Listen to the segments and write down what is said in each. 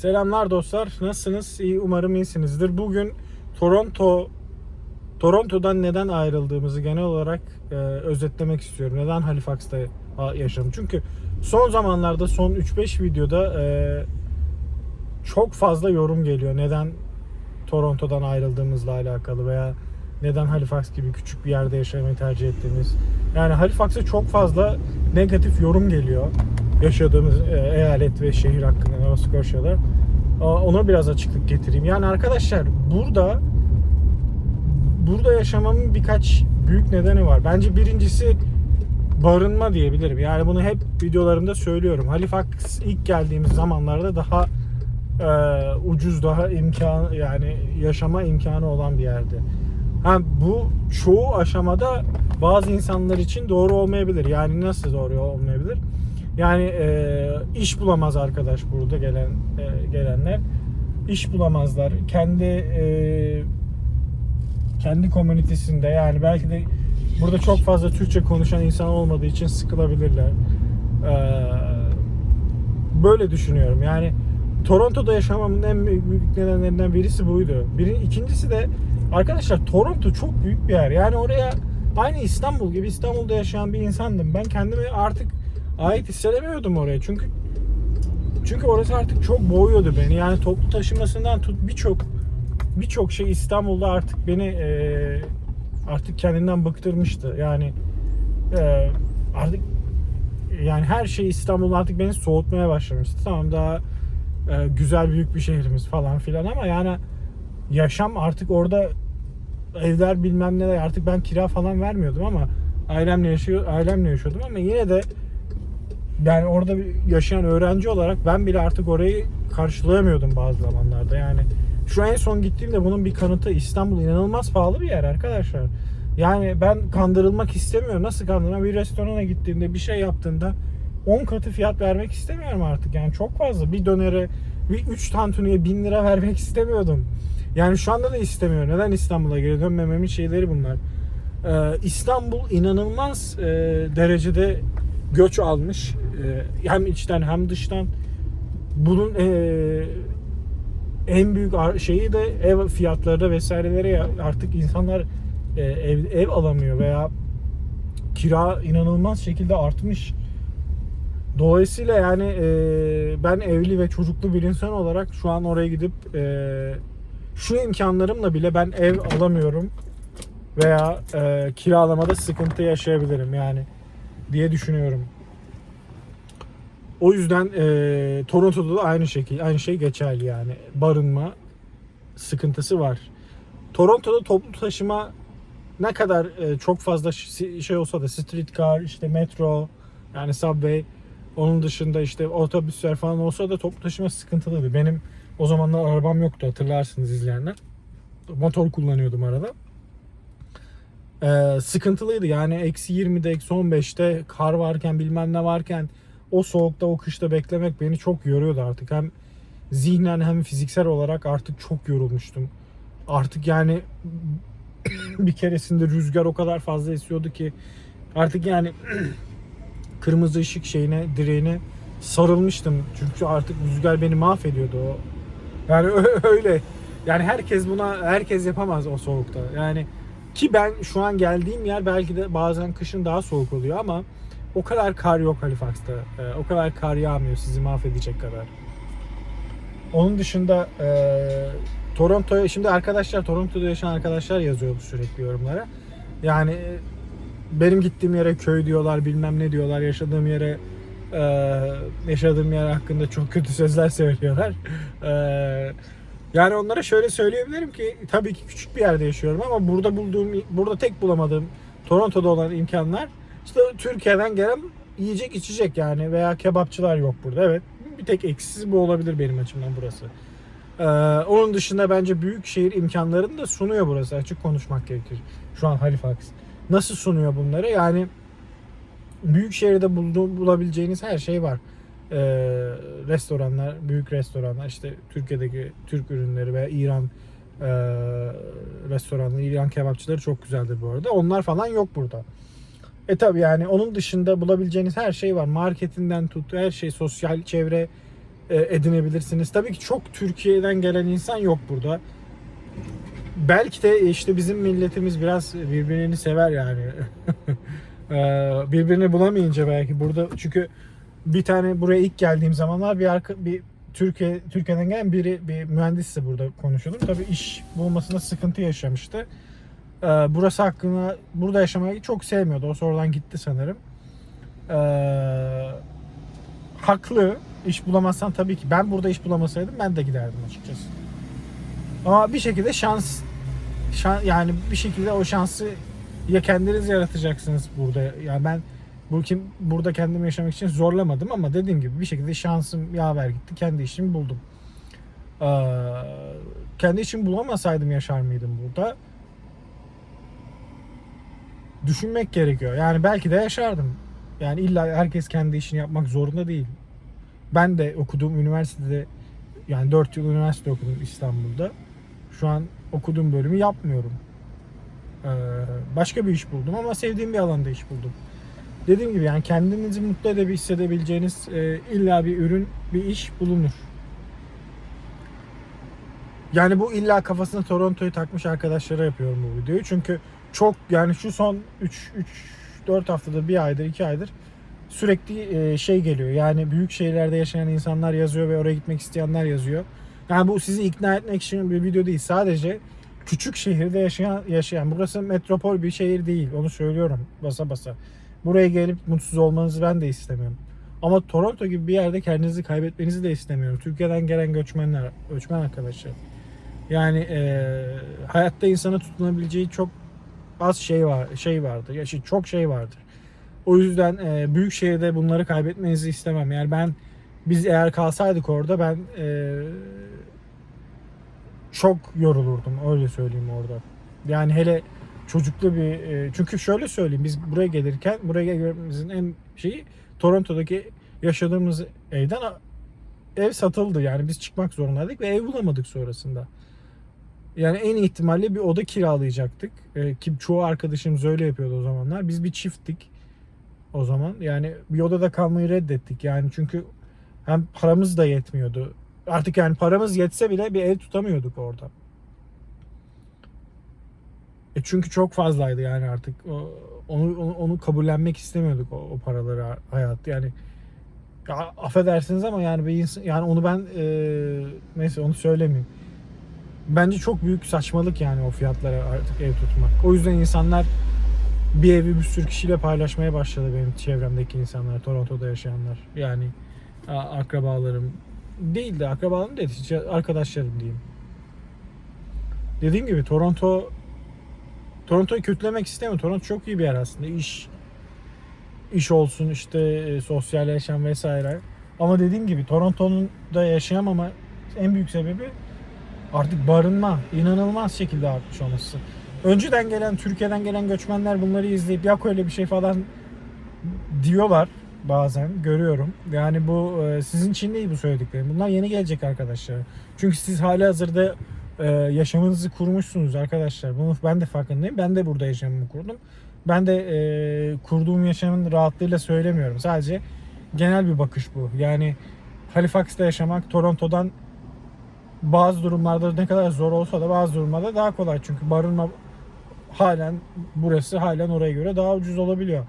Selamlar dostlar. Nasılsınız? İyi umarım iyisinizdir. Bugün Toronto Toronto'dan neden ayrıldığımızı genel olarak e, özetlemek istiyorum. Neden Halifax'ta ha- yaşadım? Çünkü son zamanlarda son 3-5 videoda e, çok fazla yorum geliyor. Neden Toronto'dan ayrıldığımızla alakalı veya neden Halifax gibi küçük bir yerde yaşamayı tercih ettiğimiz. Yani Halifax'a çok fazla negatif yorum geliyor. Yaşadığımız e, eyalet ve şehir hakkında Nova Scotia'da. Ona biraz açıklık getireyim. Yani arkadaşlar burada burada yaşamamın birkaç büyük nedeni var. Bence birincisi barınma diyebilirim. Yani bunu hep videolarımda söylüyorum. Halifax ilk geldiğimiz zamanlarda daha e, ucuz, daha imkan yani yaşama imkanı olan bir yerdi. Ha, bu çoğu aşamada bazı insanlar için doğru olmayabilir. Yani nasıl doğru olmayabilir? Yani e, iş bulamaz arkadaş burada gelen e, gelenler. İş bulamazlar. Kendi e, kendi komünitesinde yani belki de burada çok fazla Türkçe konuşan insan olmadığı için sıkılabilirler. Ee, böyle düşünüyorum. Yani Toronto'da yaşamamın en büyük nedenlerinden birisi buydu. Biri, ikincisi de arkadaşlar Toronto çok büyük bir yer. Yani oraya aynı İstanbul gibi İstanbul'da yaşayan bir insandım. Ben kendimi artık ait hissedemiyordum oraya. Çünkü çünkü orası artık çok boğuyordu beni. Yani toplu taşımasından tut birçok birçok şey İstanbul'da artık beni e, artık kendinden bıktırmıştı. Yani e, artık yani her şey İstanbul artık beni soğutmaya başlamıştı. Tamam daha e, güzel büyük bir şehrimiz falan filan ama yani yaşam artık orada evler bilmem neler artık ben kira falan vermiyordum ama ailemle yaşıyor ailemle yaşıyordum ama yine de yani orada yaşayan öğrenci olarak ben bile artık orayı karşılayamıyordum bazı zamanlarda. Yani şu en son gittiğimde bunun bir kanıtı İstanbul inanılmaz pahalı bir yer arkadaşlar. Yani ben kandırılmak istemiyorum. Nasıl kandırma? Bir restorana gittiğimde bir şey yaptığında 10 katı fiyat vermek istemiyorum artık. Yani çok fazla. Bir dönere, bir 3 tantuniye 1000 lira vermek istemiyordum. Yani şu anda da istemiyorum. Neden İstanbul'a geri dönmememin şeyleri bunlar. Ee, İstanbul inanılmaz e, derecede göç almış. Ee, hem içten hem dıştan. Bunun e, en büyük şeyi de ev fiyatları vesairelere artık insanlar e, ev, ev alamıyor veya kira inanılmaz şekilde artmış. Dolayısıyla yani e, ben evli ve çocuklu bir insan olarak şu an oraya gidip e, şu imkanlarımla bile ben ev alamıyorum veya e, kiralamada sıkıntı yaşayabilirim yani diye düşünüyorum. O yüzden e, Toronto'da da aynı şekilde aynı şey geçerli yani barınma sıkıntısı var. Toronto'da toplu taşıma ne kadar e, çok fazla şey olsa da streetcar işte metro yani subway onun dışında işte otobüsler falan olsa da toplu taşıma sıkıntılıydı. Benim o zamanlar arabam yoktu hatırlarsınız izleyenler. Motor kullanıyordum arada. Ee, sıkıntılıydı yani eksi 20'de eksi 15'te kar varken bilmem ne varken o soğukta o kışta beklemek beni çok yoruyordu artık. Hem zihnen hem fiziksel olarak artık çok yorulmuştum. Artık yani bir keresinde rüzgar o kadar fazla esiyordu ki artık yani kırmızı ışık şeyine direğine sarılmıştım. Çünkü artık rüzgar beni mahvediyordu o. Yani öyle. Yani herkes buna herkes yapamaz o soğukta. Yani ki ben şu an geldiğim yer belki de bazen kışın daha soğuk oluyor ama o kadar kar yok Halifax'ta. Ee, o kadar kar yağmıyor sizi mahvedecek kadar. Onun dışında e, Toronto'ya şimdi arkadaşlar Toronto'da yaşayan arkadaşlar yazıyordu sürekli yorumlara. Yani e, benim gittiğim yere köy diyorlar, bilmem ne diyorlar, yaşadığım yere e, yaşadığım yer hakkında çok kötü sözler söylüyorlar. E, yani onlara şöyle söyleyebilirim ki tabii ki küçük bir yerde yaşıyorum ama burada bulduğum, burada tek bulamadığım Toronto'da olan imkanlar işte Türkiye'den gelen yiyecek içecek yani veya kebapçılar yok burada. Evet bir tek eksisi bu olabilir benim açımdan burası. Ee, onun dışında bence büyük şehir imkanlarını da sunuyor burası. Açık konuşmak gerekir. Şu an Halifax. Nasıl sunuyor bunları? Yani büyük şehirde bulabileceğiniz her şey var. Ee, restoranlar, büyük restoranlar, işte Türkiye'deki Türk ürünleri veya İran e, restoranları, İran kebapçıları çok güzeldir bu arada. Onlar falan yok burada. E tabi yani onun dışında bulabileceğiniz her şey var. Marketinden tut her şey sosyal çevre e, edinebilirsiniz. Tabii ki çok Türkiye'den gelen insan yok burada. Belki de işte bizim milletimiz biraz birbirini sever yani. Ee, birbirini bulamayınca belki burada çünkü bir tane buraya ilk geldiğim zamanlar bir arka, bir Türkiye Türkiye'den gelen biri bir mühendisse burada konuşuyordum. Tabii iş bulmasında sıkıntı yaşamıştı. Ee, burası hakkında burada yaşamayı çok sevmiyordu. O sonradan gitti sanırım. Ee, haklı. İş bulamazsan tabii ki ben burada iş bulamasaydım ben de giderdim açıkçası. Ama bir şekilde şans, şan, yani bir şekilde o şansı ya kendiniz yaratacaksınız burada. Yani ben bu kim burada kendimi yaşamak için zorlamadım ama dediğim gibi bir şekilde şansım yaver gitti. Kendi işimi buldum. Ee, kendi işimi bulamasaydım yaşar mıydım burada? Düşünmek gerekiyor. Yani belki de yaşardım. Yani illa herkes kendi işini yapmak zorunda değil. Ben de okuduğum üniversitede yani 4 yıl üniversite okudum İstanbul'da. Şu an okuduğum bölümü yapmıyorum. Ee, başka bir iş buldum ama sevdiğim bir alanda iş buldum. Dediğim gibi yani kendinizi mutlu edebil hissedebileceğiniz e, illa bir ürün, bir iş bulunur. Yani bu illa kafasına Toronto'yu takmış arkadaşlara yapıyorum bu videoyu. Çünkü çok yani şu son 3 3 4 haftada bir aydır, 2 aydır sürekli e, şey geliyor. Yani büyük şehirlerde yaşayan insanlar yazıyor ve oraya gitmek isteyenler yazıyor. Yani bu sizi ikna etmek için bir video değil. Sadece küçük şehirde yaşayan yaşayan burası metropol bir şehir değil. Onu söylüyorum basa basa. Buraya gelip mutsuz olmanızı ben de istemiyorum. Ama Toronto gibi bir yerde kendinizi kaybetmenizi de istemiyorum. Türkiye'den gelen göçmenler, göçmen arkadaşlar. Yani e, hayatta insana tutunabileceği çok az şey var, şey vardır. Ya şey, çok şey vardır. O yüzden e, büyük şehirde bunları kaybetmenizi istemem. Yani ben biz eğer kalsaydık orada ben e, çok yorulurdum öyle söyleyeyim orada. Yani hele çocuklu bir e, çünkü şöyle söyleyeyim biz buraya gelirken buraya gelmemizin en şeyi Toronto'daki yaşadığımız evden ev satıldı. Yani biz çıkmak zorundaydık ve ev bulamadık sonrasında. Yani en ihtimalle bir oda kiralayacaktık. E, ki çoğu arkadaşımız öyle yapıyordu o zamanlar. Biz bir çifttik o zaman. Yani bir odada kalmayı reddettik. Yani çünkü hem paramız da yetmiyordu. Artık yani paramız yetse bile bir ev tutamıyorduk orada. E çünkü çok fazlaydı yani artık onu, onu onu kabullenmek istemiyorduk o, o paraları hayat yani ya, affedersiniz ama yani bir insan, yani onu ben e, neyse onu söylemeyeyim. Bence çok büyük saçmalık yani o fiyatlara artık ev tutmak. O yüzden insanlar bir evi bir sürü kişiyle paylaşmaya başladı benim çevremdeki insanlar, Toronto'da yaşayanlar. Yani akrabalarım değil de akrabalarım değil, arkadaşlarım diyeyim. Dediğim gibi Toronto Toronto'yu kötülemek istemiyorum. Toronto çok iyi bir yer aslında. İş iş olsun işte e, sosyal yaşam vesaire. Ama dediğim gibi Toronto'nun da yaşayamama en büyük sebebi artık barınma inanılmaz şekilde artmış olması. Önceden gelen Türkiye'den gelen göçmenler bunları izleyip ya öyle bir şey falan diyorlar bazen görüyorum. Yani bu e, sizin için değil bu söylediklerim. Bunlar yeni gelecek arkadaşlar. Çünkü siz hali hazırda e, yaşamınızı kurmuşsunuz arkadaşlar. Bunu ben de farkındayım. Ben de burada yaşamımı kurdum. Ben de e, kurduğum yaşamın rahatlığıyla söylemiyorum. Sadece genel bir bakış bu. Yani Halifax'ta yaşamak Toronto'dan bazı durumlarda ne kadar zor olsa da bazı durumlarda daha kolay. Çünkü barınma halen burası halen oraya göre daha ucuz olabiliyor.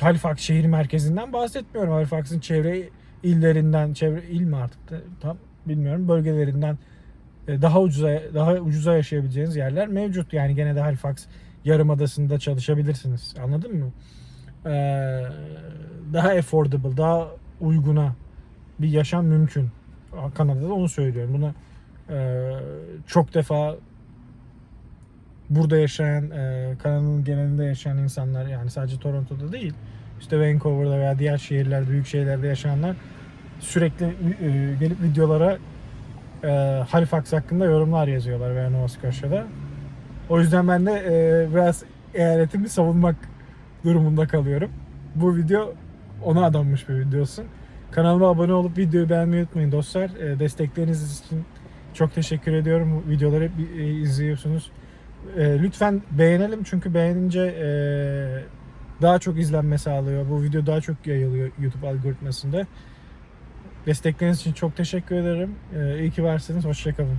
Halifax şehir merkezinden bahsetmiyorum. Halifax'ın çevre illerinden, çevre il mi artık tam bilmiyorum bölgelerinden daha ucuza daha ucuza yaşayabileceğiniz yerler mevcut. Yani gene de Halifax Yarımadası'nda çalışabilirsiniz. Anladın mı? Ee, daha affordable, daha uyguna bir yaşam mümkün. Kanada'da onu söylüyorum. Bunu e, çok defa burada yaşayan, e, Kanada'nın genelinde yaşayan insanlar yani sadece Toronto'da değil, işte Vancouver'da veya diğer şehirlerde, büyük şehirlerde yaşayanlar sürekli e, gelip videolara e, Halifax hakkında yorumlar yazıyorlar veya Nova Scotia'da. O yüzden ben de e, biraz eyaletimi savunmak durumunda kalıyorum. Bu video ona adanmış bir videosun. Kanalıma abone olup videoyu beğenmeyi unutmayın dostlar. E, destekleriniz için çok teşekkür ediyorum. Videoları e, izliyorsunuz. E, lütfen beğenelim çünkü beğenince e, daha çok izlenme sağlıyor. Bu video daha çok yayılıyor YouTube algoritmasında. Destekleriniz için çok teşekkür ederim. E, iyi ki varsınız. Hoşçakalın.